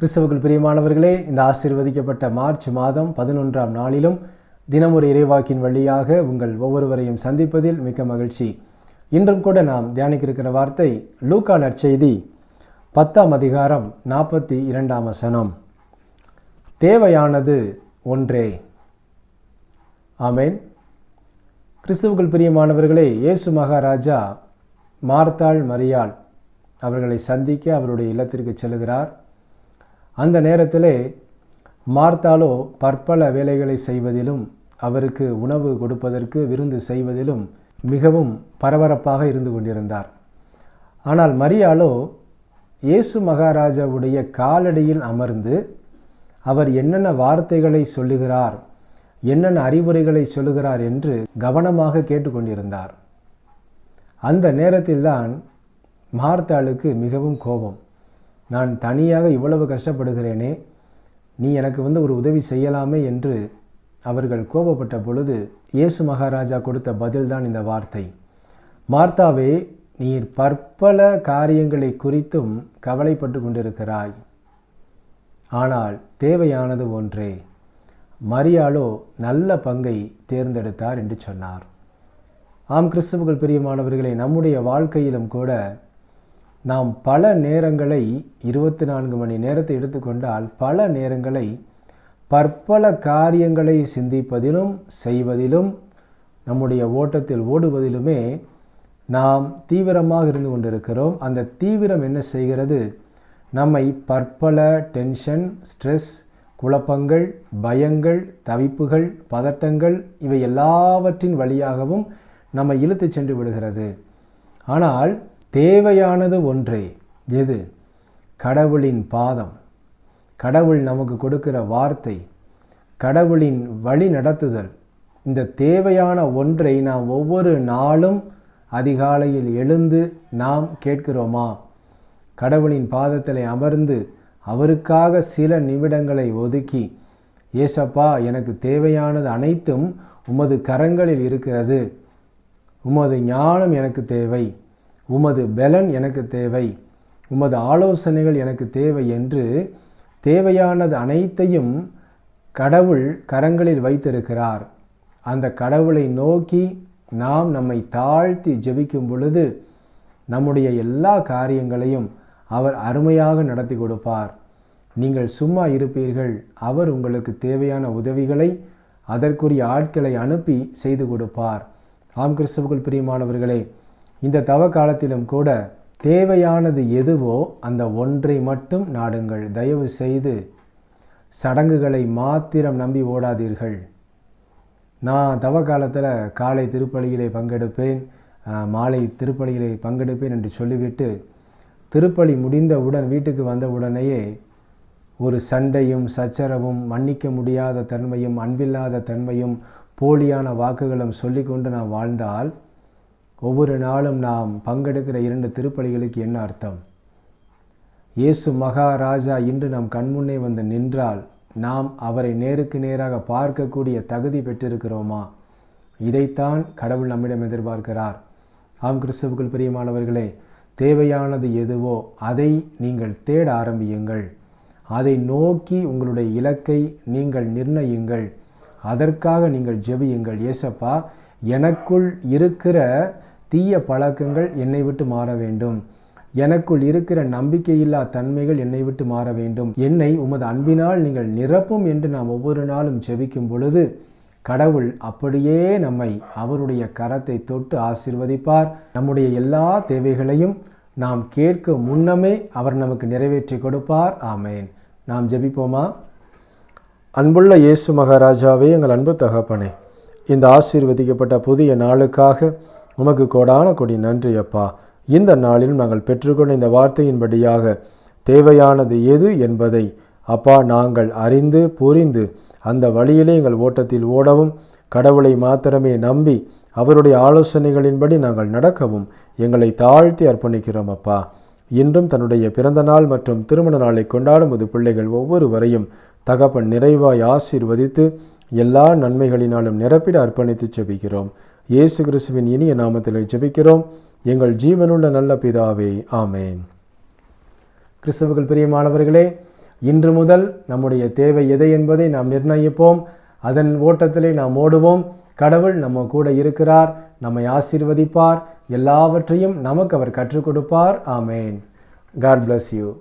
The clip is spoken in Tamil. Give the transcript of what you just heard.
கிறிஸ்தவுக்குள் பிரியமானவர்களே இந்த ஆசீர்வதிக்கப்பட்ட மார்ச் மாதம் பதினொன்றாம் நாளிலும் தினமொரு இறைவாக்கின் வழியாக உங்கள் ஒவ்வொருவரையும் சந்திப்பதில் மிக்க மகிழ்ச்சி. இன்றும் கூட நாம் தியானிக்க இருக்கிற வார்த்தை லூக்கா நற்செய்தி பத்தாம் அதிகாரம் நாற்பத்தி இரண்டாம் வசனம். தேவையானது ஒன்றே. ஆமேன். கிறிஸ்துவுக்குள் பிரியமானவர்களே இயேசு மகாராஜா மார்த்தாள் மரியாள் அவர்களை சந்திக்க அவருடைய இல்லத்திற்கு செல்கிறார். அந்த நேரத்திலே மார்த்தாலோ பற்பல வேலைகளை செய்வதிலும் அவருக்கு உணவு கொடுப்பதற்கு விருந்து செய்வதிலும் மிகவும் பரபரப்பாக இருந்து கொண்டிருந்தார். ஆனால் மரியாலோ இயேசு மகாராஜாவுடைய காலடியில் அமர்ந்து அவர் என்னென்ன வார்த்தைகளை சொல்லுகிறார் என்னென்ன அறிவுரைகளை சொல்லுகிறார் என்று கவனமாக கேட்டுக்கொண்டிருந்தார். அந்த நேரத்தில்தான் மார்த்தாளுக்கு மிகவும் கோபம். நான் தனியாக இவ்வளவு கஷ்டப்படுகிறேனே நீ எனக்கு வந்து ஒரு உதவி செய்யலாமே என்று அவர்கள் கோபப்பட்ட பொழுது இயேசு மகாராஜா கொடுத்த பதில்தான் இந்த வார்த்தை. மார்த்தாவே நீர் பற்பல காரியங்களை குறித்தும் கவலைப்பட்டு கொண்டிருக்கிறாய். ஆனால் தேவையானது ஒன்றே மரியாளோ நல்ல பங்கை தேர்ந்தெடுத்தார் என்று சொன்னார். ஆம் கிறிஸ்துவுகள் பிரியமானவர்களை நம்முடைய வாழ்க்கையிலும் கூட நாம் பல நேரங்களை இருபத்தி நான்கு மணி நேரத்தை எடுத்துக்கொண்டால் பல நேரங்களை பற்பல காரியங்களை சிந்திப்பதிலும் செய்வதிலும் நம்முடைய ஓட்டத்தில் ஓடுவதிலுமே நாம் தீவிரமாக இருந்து கொண்டிருக்கிறோம். அந்த தீவிரம் என்ன செய்கிறது? நம்மை பற்பல டென்ஷன் ஸ்ட்ரெஸ் குழப்பங்கள் பயங்கள் தவிப்புகள் பதட்டங்கள் இவை எல்லாவற்றின் வழியாகவும் நம்மை இழுத்து சென்று விடுகிறது. ஆனால் தேவையானது ஒன்றே. எது? கடவுளின் பாதம். கடவுள் நமக்கு கொடுக்கிற வார்த்தை கடவுளின் வழி நடத்துதல். இந்த தேவையான ஒன்றை நாம் ஒவ்வொரு நாளும் அதிகாலையில் எழுந்து நாம் கேட்கிறோமா? கடவுளின் பாதத்தில் அமர்ந்து அவருக்காக சில நிமிடங்களை ஒதுக்கி ஏசப்பா எனக்கு தேவையானது அனைத்தும் உமது கரங்களில் இருக்கிறது. உமது ஞானம் எனக்கு தேவை. உமது பலன் எனக்கு தேவை. உமது ஆலோசனைகள் எனக்கு தேவை என்று தேவையானது அனைத்தையும் கடவுள் கரங்களில் வைத்திருக்கிறார். அந்த கடவுளை நோக்கி நாம் நம்மை தாழ்த்தி ஜெபிக்கும் பொழுது நம்முடைய எல்லா காரியங்களையும் அவர் அருமையாக நடத்தி கொடுப்பார். நீங்கள் சும்மா இருப்பீர்கள். அவர் உங்களுக்கு தேவையான உதவிகளை அதற்குரிய ஆட்களை அனுப்பி செய்து கொடுப்பார். ஆம் கிறிஸ்தவர்கள் பிரியமானவர்களே இந்த தவ காலத்திலும் கூட தேவையானது எதுவோ அந்த ஒன்றை மட்டும் நாடுங்கள். தயவு செய்து சடங்குகளை மாத்திரம் நம்பி ஓடாதீர்கள். நான் தவ காலத்தில் காலை திருப்பலியிலே பங்கெடுப்பேன் மாலை திருப்பலியிலே பங்கெடுப்பேன் என்று சொல்லிவிட்டு திருப்பலி முடிந்தவுடன் வீட்டுக்கு வந்த உடனேயே ஒரு சண்டையும் சச்சரவும் மன்னிக்க முடியாத தன்மையும் அன்பில்லாத தன்மையும் போலியான வாக்குகளும் சொல்லிக்கொண்டு நான் வாழ்ந்தால் ஒவ்வொரு நாளும் நாம் பங்கெடுக்கிற இரண்டு திருப்பலிகளுக்கு என்ன அர்த்தம்? இயேசு மகாராஜா இன்று நம் கண்முன்னே வந்து நின்றால் நாம் அவரை நேருக்கு நேராக பார்க்கக்கூடிய தகுதி பெற்றிருக்கிறோமா? இதைத்தான் கடவுள் நம்மிடம் எதிர்பார்க்கிறார். ஆம் கிறிஸ்துவுக்குள் பிரியமானவர்களே தேவையானது எதுவோ அதை நீங்கள் தேட ஆரம்பியுங்கள். அதை நோக்கி உங்களுடைய இலக்கை நீங்கள் நிர்ணயுங்கள் அதற்காக நீங்கள் ஜெபியுங்கள். ஏசப்பா எனக்குள் இருக்கிற தீய பழக்கங்கள் என்னை விட்டு மாற வேண்டும். எனக்குள் இருக்கிற நம்பிக்கையில்லா தன்மைகள் என்னை விட்டு மாற வேண்டும். என்னை உமது அன்பினால் நீங்கள் நிரப்பும் என்று நாம் ஒவ்வொரு நாளும் ஜெபிக்கும் பொழுது கடவுள் அப்படியே நம்மை அவருடைய கரத்தை தொட்டு ஆசிர்வதிப்பார். நம்முடைய எல்லா தேவைகளையும் நாம் கேட்க முன்னமே அவர் நமக்கு நிறைவேற்றி கொடுப்பார். ஆமேன். நாம் ஜெபிப்போமா? அன்புள்ள இயேசு மகாராஜாவே எங்கள் அன்பு தகப்பனே இந்த ஆசீர்வதிக்கப்பட்ட புதிய நாளுக்காக உமக்கு கோடான கொடி நன்றி அப்பா. இந்த நாளிலும் நாங்கள் பெற்றுக்கொண்ட இந்த வார்த்தையின்படியாக தேவையானது எது என்பதை அப்பா நாங்கள் அறிந்து புரிந்து அந்த வழியிலே எங்கள் ஓட்டத்தில் ஓடவும் கடவுளை மாத்திரமே நம்பி அவருடைய ஆலோசனைகளின்படி நாங்கள் நடக்கவும் எங்களை தாழ்த்தி அர்ப்பணிக்கிறோம் அப்பா. இன்றும் தன்னுடைய பிறந்த நாள் மற்றும் திருமண நாளை கொண்டாடும் போது பிள்ளைகள் ஒவ்வொருவரையும் தகப்பன் நிறைவாய் ஆசீர்வதித்து எல்லா நன்மைகளினாலும் நிரப்பிட அர்ப்பணித்து ஜெபிக்கிறோம் இயேசு கிறிஸ்துவின் இனிய நாமத்தில் ஜெபிக்கிறோம். எங்கள் ஜீவனுள்ள நல்ல பிதாவே ஆமேன். கிறிஸ்தவர்கள் பிரியமானவர்களே இன்று முதல் நம்முடைய தேவை எதை என்பதை நாம் நிர்ணயிப்போம். அதன் ஓட்டத்திலே நாம் ஓடுவோம். கடவுள் நம்ம கூட இருக்கிறார் நம்மை ஆசீர்வதிப்பார். எல்லாவற்றையும் நமக்கு அவர் கற்றுக் கொடுப்பார். ஆமேன். God bless you